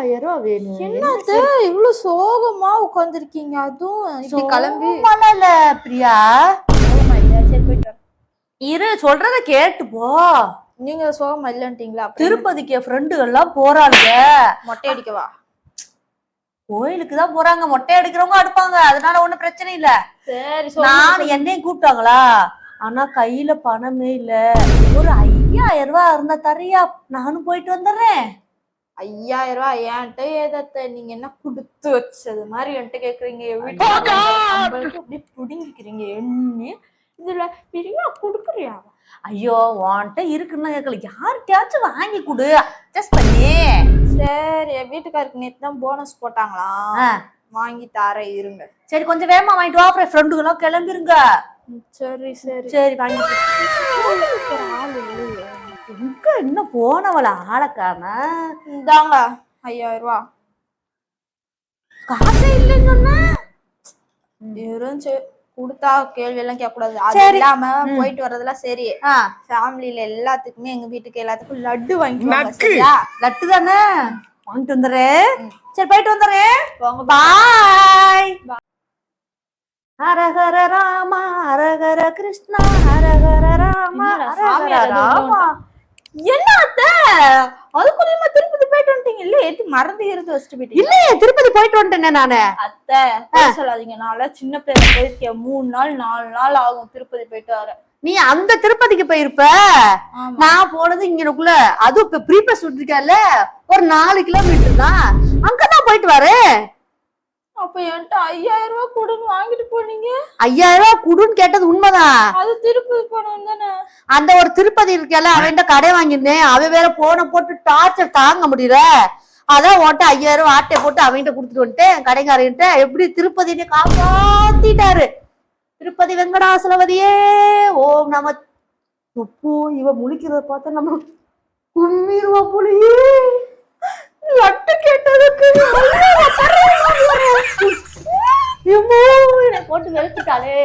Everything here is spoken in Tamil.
ஐயாயிரம் ரூபாய் வேணும். என்னத்த இவ்வளவு சோகமா உட்காந்துருக்கீங்க அதுவும் இப்படி கிளம்பி. பண்ணல பிரியா. இரு சொல்றத கேட்டு போ. நீங்க சோகமா இல்லன்ட்டீங்களா? திருப்பதிக்கு என் ஃப்ரெண்டுகள் எல்லாம் போறாளுங்க. மொட்டை அடிக்கவா? கோயிலுக்கு தான் போறாங்க. மொட்டை அடிக்கிறவங்க அடுப்பாங்க. அதனால ஒண்ணும் பிரச்சனை இல்ல. சரி நான் என்னையும் கூப்பிட்டாங்களா? ஆனா கையில பணமே இல்ல. ஒரு ஐயாயிரம் ரூபாய் இருந்தா தரியா நானும் போயிட்டு வந்துடுறேன் ஐயாயிரம் ரூபாய் என்கிட்ட ஏதத்த நீங்க என்ன குடுத்து வச்சது மாதிரி என்கிட்ட கேக்குறீங்க? வீட்டுக்கு அப்படி புடுங்கிக்கிறீங்க என்ன இதுல பிரியா குடுக்குறியா ஐயோ உன்கிட்ட இருக்குன்னு கேட்கல யார்கிட்டயாச்சும் வாங்கி கொடு. அட்ஜஸ்ட் பண்ணி. சரி என் வீட்டுக்காருக்கு நேத்து தான் போனஸ் போட்டாங்களாம் ஆ. வாங்கி தரேன் இருங்க. சரி கொஞ்சம் வேகமா வாங்கிட்டு வா. அப்புறம் ஃப்ரெண்டுகளும் கிளம்பிருங்க. சரி சரி. சரி வாங்கி. எங்க இன்னும் போனவள ஆளக்காம? இந்தாங்க ஐயாயிரம் ரூபா காசே இல்லைன்னு சொன்னா? இருந்துச்சு. கொடுத்தா கேள்வி எல்லாம் கேட்க கூடாது அது. இல்லாம. போயிட்டு வர்றதெல்லாம் சரி. ஆ, ஃபேமிலில எல்லாத்துக்குமே எங்க வீட்டுக்கு எல்லாத்துக்கும் லட்டு சரியா? லட்டு தானே? வாங்கிட்டு வந்துடுறேன் சரி போயிட்டு வந்துடுறேன் போங்க பாய். ஹரஹர ராமா. ஹரஹர கிருஷ்ணா. ஹரஹர ராமா. ஹரஹர ராமா. என்ன அத்த? அதுக்குள்ளேயுமா திருப்பதி போயிட்டு வந்துட்டீங்க. இல்ல எது மறந்து இருந்து வச்சுட்டு போயிட்டீங்க. இல்லையே திருப்பதி போயிட்டு வந்துட்டேனே நானு. அத்தை சொல்லாதீங்க. நான்லாம் சின்ன பிள்ளைல போயிருக்கேன். மூணு நாள் நாலு நாள் ஆகும் திருப்பதி போயிட்டு வர. நீ அந்த திருப்பதிக்கு போயிருப்ப? நான் போனது இங்கனக்குள்ள. அதுவும் இப்ப ப்ரீபஸ் விட்டுருக்கல ஒரு நாலு கிலோமீட்டர் தான். அங்கதான் போயிட்டு வரேன். அப்ப என்கிட்ட ஐயாயிரம் ரூபாய் கொடுன்னு வாங்கிட்டு போனீங்க? ஐயாயிரம் ரூபாய் குடுன்னு கேட்டது உண்மைதான். அது திருப்பதி போனோம் தானே? அந்த ஒரு திருப்பதி இருக்கல அவன்கிட்ட கடை வாங்கியிருந்தேன். அவன் வேற போனை போட்டு டார்ச்சர் தாங்க முடியல. அதான் ஓட்ட ஐயாயிரம் ஆட்டை போட்டு அவன்கிட்ட கொடுத்துட்டு வந்துட்டேன். கடைக்காரங்கிட்ட எப்படி திருப்பதினே காப்பாத்திட்டாரு. திருப்பதி வெங்கடாசலவதியே ஓம் நம உப்பு இவ முழிக்கிறத பார்த்தா நம்ம கும்மிருவா புலியே லட்டு கேட்டதுக்கு ஐயாயிரம் தரேன். எம்மோ, என்னை போட்டு வெளுத்துட்டாளே